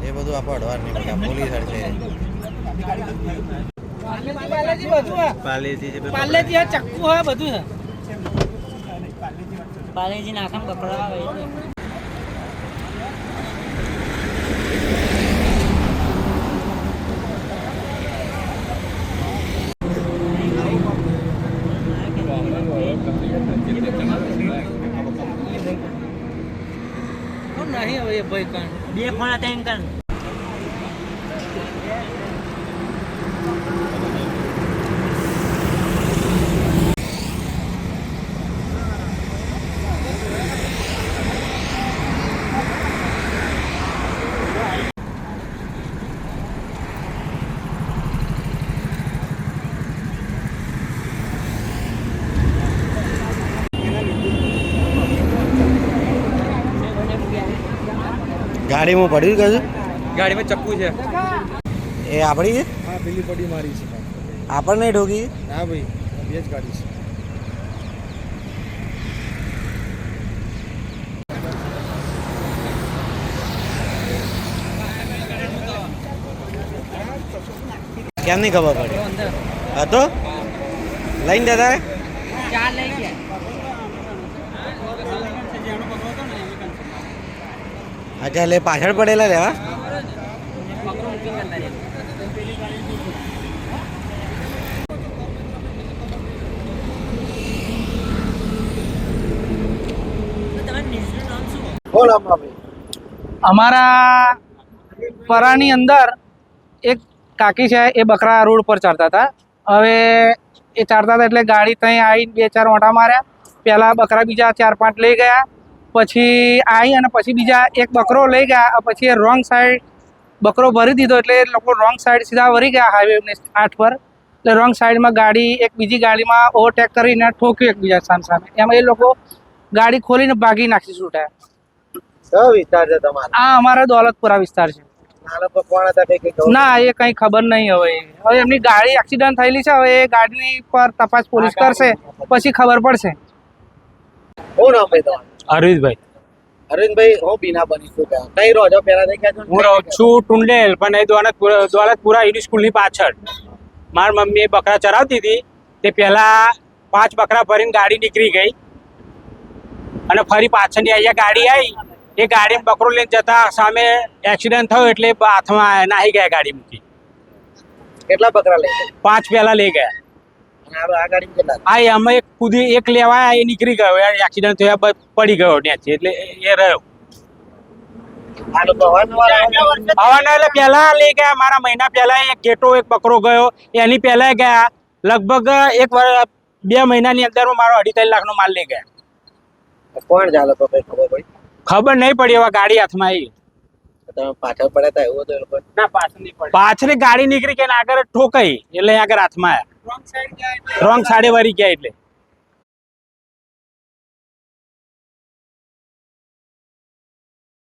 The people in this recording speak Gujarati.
એ બધું આપણે અડવાર નહીં બધા પોલીસ છે. પાલેજી. પાલેજી ચક્કુ હોય બધું છે. પાલેજી નાખમ કપડા હોય નહીં હવે ભાઈ કાન બે ફોણા હતા એમ ગાડીમાં પડ્યું કશું ગાડીમાં ચક્કુ છે. એ આપણી છે? હા પેલી પડી મારી છે. આપણને નહીં ઠોકી? ના ભાઈ બે જ ગાડી છે. કેમ નહીં ખબર પડી? અંદર. હતો લઈને જતા રે ચાર લઈ ગયા. અચ્છા એટલે પાછળ પડેલા રહેવા ભાઈ અમારા પરાની અંદર એક કાકી છે એ બકરા રોડ પર ચડતા હતા. હવે એ ચાલતા હતા એટલે ગાડી ત્યાં આવીને બે ચાર ઓટા માર્યા. પહેલાં બકરા બીજા ચાર પાંચ લઈ ગયા. પછી આવી અને પછી બીજા એક બકરો લઈ ગયા પછી એ રોંગ સાઈડ બકરો ભરી દીધો એટલે લોકો રોંગ સાઈડ સીધા વળી ગયા હાઈવે આઠ પર. એટલે રોંગ સાઈડમાં ગાડી એક બીજી ગાડીમાં ઓવરટેક કરીને ઠોક્યું એકબીજા સામે સામે. એમાં એ લોકો ગાડી ખોલીને ભાગી નાખી છૂટ્યા. વિસ્તાર છે તમારો? આ અમારા દોલતપુરા વિસ્તાર છે. ના એ કઈ ખબર નહીં હવે. હવે એમની ગાડી એક્સિડન્ટ થયેલી છે હવે એ ગાડીની પર તપાસ પોલીસ કરશે પછી ખબર પડશે. અરવિંદભાઈ. અરવિંદભાઈ હું બીના બની છું કઈ રહો છો પહેલા નહીં હું રહું છું ટુંડેલ પણ એ દોલતપુરા દોલતપુરા યુનિ સ્કૂલની પાછળ. મારી મમ્મી બકરા ચરાવતી હતી તે પહેલા પાંચ બકરા ભરીને ગાડી નીકળી ગઈ. અને ફરી પાછળની અહીંયા ગાડી આવી એ ગાડી બકરો લઈને જતા સામે એક્સિડન્ટ થયો એટલે હાથમાં નાહી ગયા ગાડી મૂકી. કેટલા બકરા લઈ ગયા? પાંચ પહેલા લઈ ગયા. આ એમાં એક કુદી એક લેવા એ નીકળી ગયો. એક્સિડન્ટ થયો પડી ગયો ત્યાંથી એટલે એ- રહ્યો. આ લોકો અવારનવાર હવાના એટલે પહેલા લઈ ગયા મારા મહિના પહેલા એક ઘેટો એક બકરો ગયો. એની પહેલા ગયા. લગભગ એક બે મહિનાની અંદર મારો અઢી ત્રણ લાખનો માલ લઈ ગયા. કોણ ચાલો તો કઈ ખબર પડી? ખબર નહીં પડી હવે ગાડી હાથમાં આવી. તમે પાછળ પડ્યા હતા એવું હતું ના પાછળ ગાડી નીકળી કે આગળ ઠોકાઈ. એટલે આગળ હાથમાં આવ્યા. રોંગ સાઈડ વળી ગયા એટલે.